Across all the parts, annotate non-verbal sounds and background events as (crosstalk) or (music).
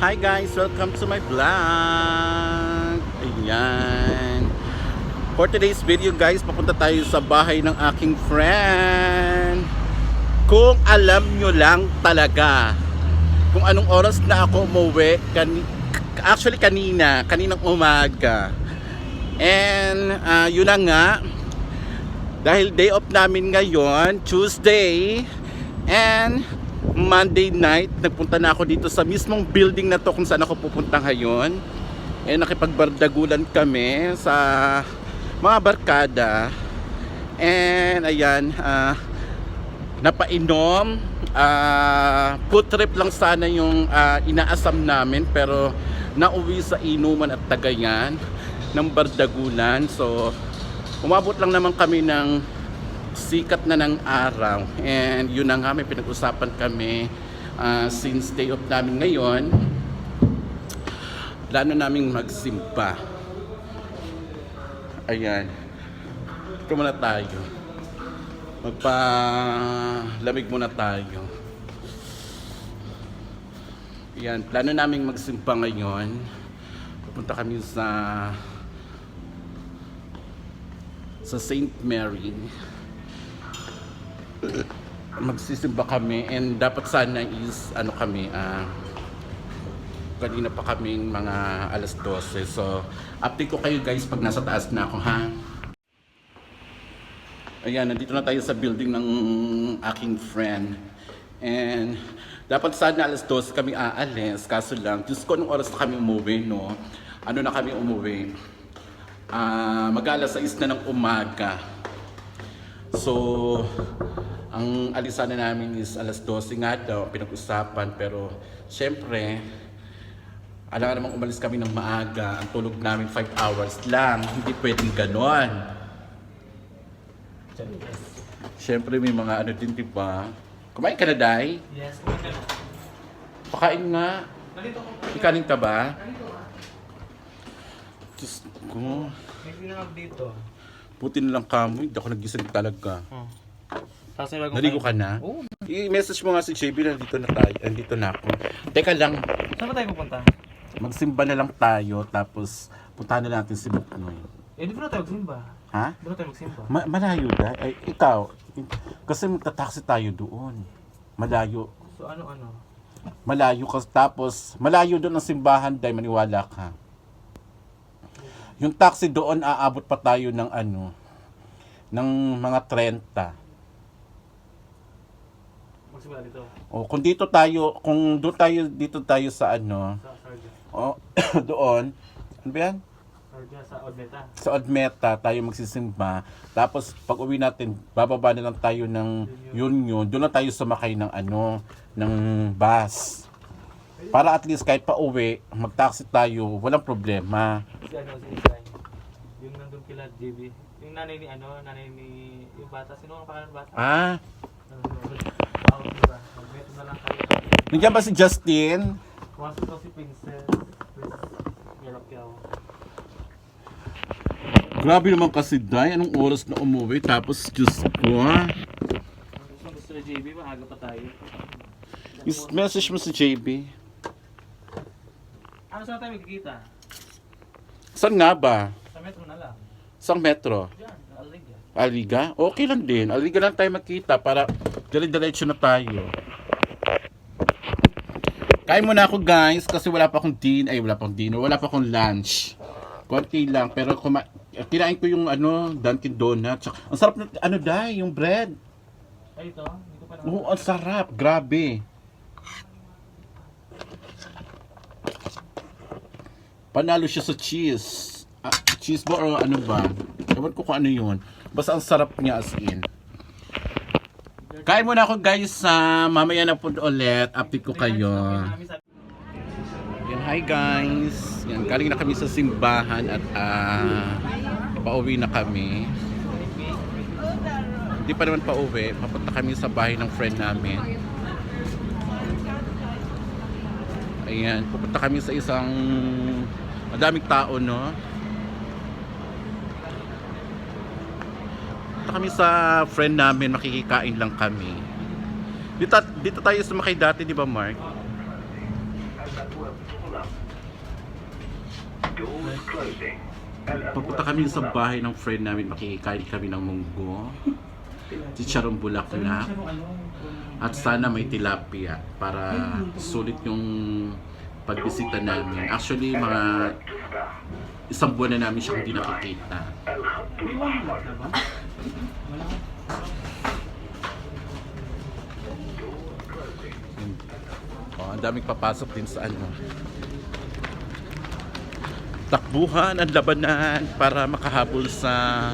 Hi guys, welcome to my vlog. Ayan. For today's video guys, papunta tayo sa bahay ng aking friend. Kung alam nyo lang talaga kung anong oras na ako umuwi, kani actually kanina, kaninang umaga. And ah, yun na nga, dahil day off namin ngayon, Tuesday, and Monday night, nagpunta na ako dito sa mismong building na to kung saan ako pupunta ngayon. Eh nakipagbardagulan kami sa mga barkada. And ayan, ah, napainom. ah food trip lang sana yung ah, inaasam namin pero nauwi sa inuman at tagayan ng bardagulan. So umabot lang naman kami ng sikat na ng araw. And yun na nga may pinag-usapan kami ah, since day off namin ngayon plano namin magsimba. Ayan. Ito muna tayo. Magpa lamig muna tayo. Ayan plano namin magsimba ngayon. Pupunta kami sa sa St. Mary magsisimba kami and dapat sana is ano kami ah kanina pa kaming mga alas 12 so update ko kayo guys pag nasa taas na ako ha? Ayan nandito na tayo sa building ng aking friend. And dapat sana alas 12 kami aalis kaso lang Diyos ko anong oras na kami umuwi no? Ano na kami umuwi? Ah mag alas 6 na ng umaga So, ang alisan na namin is alas 12 nga daw, pinag-usapan. Pero, syempre, alam namang umalis kami ng maaga. Ang tulog namin 5 hours lang. Hindi pwedeng ganon. Syempre, may mga ano din, di ba? Kumain ka na, Day? Yes, kumain ka na. Pakain nga. Nandito ko. Ikanin ka ba? Nandito ka. Diyos ko. May pinangag dito. Buti na lang kamo. Hindi ako nagising talaga. Oh. Tapos may bagong Naligo ka na? Oo. I-message mo nga si JB na dito na tayo. Nandito na ako. Teka lang. Saan ba tayo pupunta? Magsimba na lang tayo. Tapos puntahan na natin si Buknoy. Eh, di ba na tayo magsimba? Ha? Di ba na tayo magsimba? Ma- malayo na? Ay, ikaw. Kasi magta-taxi tayo doon. Malayo. So ano-ano? Malayo ka. Tapos, malayo doon ang simbahan dahil maniwala ka. Yung taxi doon, aabot pa tayo ng ano, ng mga 30. Magsimba dito. O, kung dito tayo, kung doon tayo, dito tayo sa ano, Sa Sarja. o, (coughs) doon, ano ba yan? Sarja sa Odmeta. Sa Odmeta, tayo magsisimba. Tapos, pag uwi natin, bababa na lang tayo ng yun yun. Doon na tayo sumakay ng ano, ng bus. Para at least kahit pa uwi, mag-taxi tayo, walang problema. Si ano, si Isay. Yung nandun kila JB. Yung nanay ni ano, nanay ni... Yung bata. Sino ang pangalan ng bata? Ah, Wow, di ba? Magmeto na lang kayo. nandiyan ba si Justin? Pumasok daw si Princess. Princess Yelokyaw. Grabe naman kasi, Day. Anong oras na umuwi? Tapos, Diyos ko, ah. Gusto gusto ni JB, maaga pa tayo. Is- Message mo si JB. Ano saan tayo magkikita? Saan nga ba? Sa metro na lang. Saan metro? Diyan, Aliga. Aliga? Okay lang din. Aliga lang tayo magkita para dire-diretso na tayo. Kain muna ako guys kasi wala pa akong din ay wala pa akong dinner, wala pa akong lunch. Konti lang pero kuma kinain ko yung ano Dunkin Donuts. Ang sarap na ano dai, yung bread. Ay, ito. Hindi ko pa. Oo, ang sarap. Grabe. Panalo siya sa cheese. Ah, cheese ba or ano ba? Ewan ko kung ano yun. Basta ang sarap niya as in. Kain muna ako guys sa mamaya na po ulit. Update ko kayo. Yan, hi guys. Yan, galing na kami sa simbahan at ah, pauwi na kami. Hindi pa naman pauwi. Papunta kami sa bahay ng friend namin. Ayan, pupunta kami sa isang madaming tao, no? Pupunta kami sa friend namin, makikikain lang kami. Dito, dito tayo sumakay dati, di ba Mark? Papunta kami sa bahay ng friend namin, makikikain kami ng munggo. (laughs) Chicharong bulaklak. At sana may tilapia para sulit yung pagbisita namin. Actually, mga isang buwan na namin siya hindi nakikita. Oh, ang daming papasok din sa ano. Takbuhan ang labanan para makahabol sa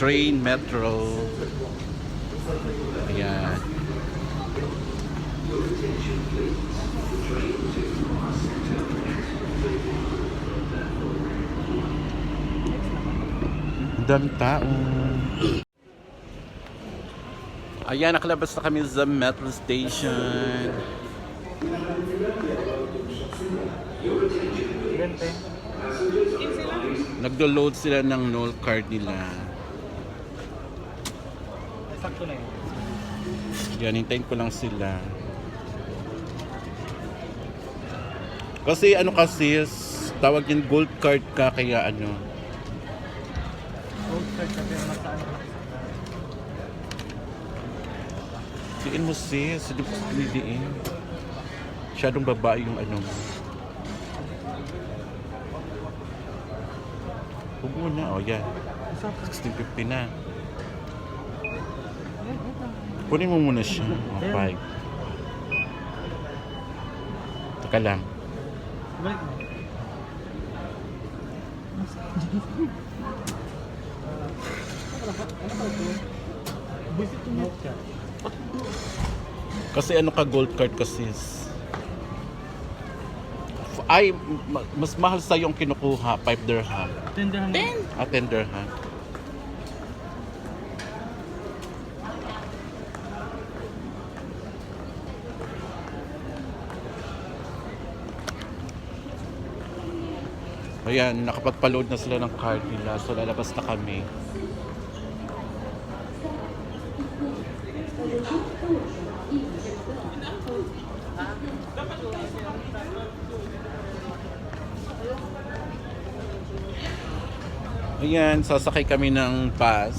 train, metro. Ayan. Daming tao. Ayan, nakalabas na kami sa metro station. Nagdo-load sila ng null card nila. Sakto na yun. Yan, hintayin ko lang sila. Kasi ano kasi, tawag yung gold card ka, kaya ano. Diin mo sis, hindi mo diin. Masyadong babae yung ano mo. Huwag mo na, o yan. 1650 na. Kunin mo muna siya. O, 5. Teka lang. Balik mo. Visit to meet ka. Kasi ano ka gold card kasi ay ma- mas mahal sa yung kinukuha 5 dirham Tindahan mo. at 10 dirham Ayan, nakapagpa-load na sila ng card nila. So, lalabas na kami. Ayan, sasakay kami ng bus.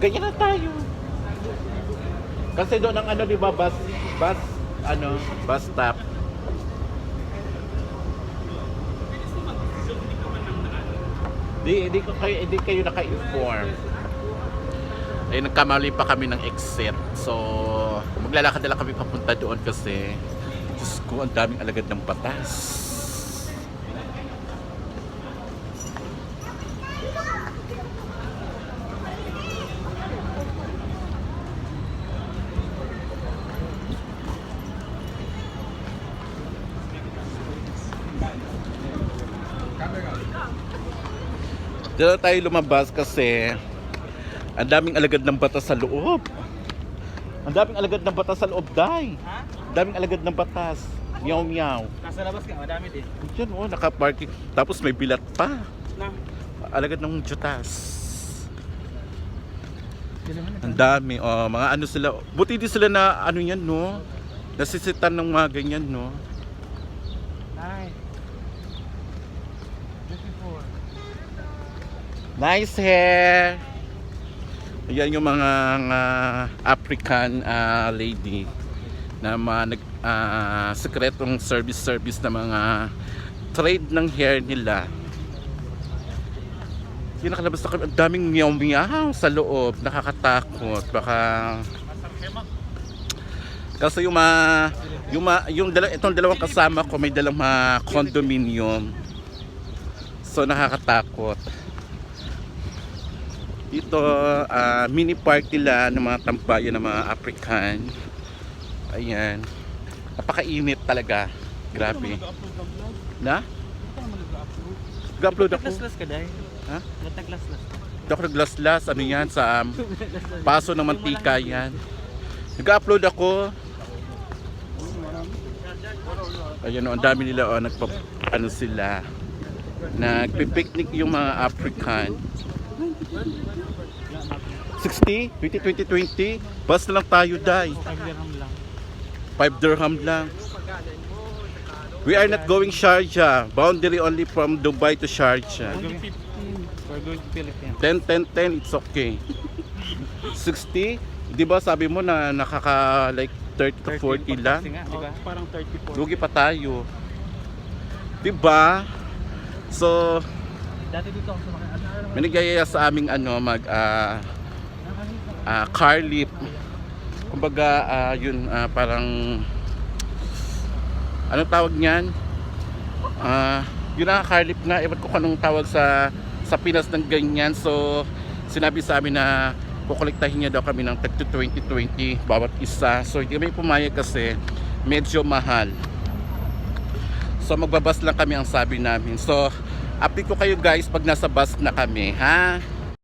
Ganyan na tayo. Kasi doon ang ano, di ba, bus, bus, ano, bus stop. Di, di, kayo, di kayo naka-inform. Ay, nagkamali pa kami ng exit. So, maglalakad na lang kami papunta doon kasi Diyos ko, ang daming alagad ng batas. Dito tayo lumabas kasi ang daming alagad ng batas sa loob. Ang daming alagad ng batas sa loob, dai. Ha? Ang daming alagad ng batas. Meow meow. Nasa labas ka, madami din. Yan oh, naka-parking. Tapos may bilat pa. Na. Alagad ng jutas. Ang dami. Oh, mga ano sila. Buti di sila na ano yan, no? Nasisitan ng mga ganyan, no? Hi. Beautiful. Nice hair! Ayan yung mga nga African ah, lady na mga nag, ah, sekretong service-service na mga trade ng hair nila. Yung nakalabas na ang daming meow-meow sa loob, nakakatakot. Baka... Kasi yung mga, yung, mga, yung dala, itong dalawang kasama ko may dalang mga condominium. So nakakatakot. Dito, ah, mini park nila ng mga tambayan ng mga African. Ayan. Napakainit talaga. Grabe. Na? Ga-upload ako. Naglaslas ka dahil. Ha? Naglaslas. Dr. Glaslas, ano yan? Sa um, (laughs) paso ng mantika yan. Nag-upload ako. Ayan o, ang dami nila o, nagpa, ano sila. Nagpipiknik yung mga African. 60? 20, 20, 20? Bus na lang tayo, Day. 5 dirham lang. 5 dirham lang. We are not going Sharjah. Boundary only from Dubai to Sharjah. We're going, to Philippines. 10, 10, 10, it's okay. 60? Di ba sabi mo na nakaka like 30 to 40 lang? Ba? Parang 34. Lugi pa tayo. Di ba? So, Dati dito ako sumakay. Nagyayaya sa aming ano mag ah, ah, car lift. Kumbaga ah, yun ah, parang ano tawag niyan? Ah, yun ang car lift nga, ewan ko kung anong tawag sa sa Pinas ng ganyan. So, sinabi sa amin na kukolektahin niya daw kami ng tag to 2020 bawat isa. So, hindi kami pumayag kasi medyo mahal. So magbabas lang kami ang sabi namin. So update ko kayo guys pag nasa bus na kami, ha?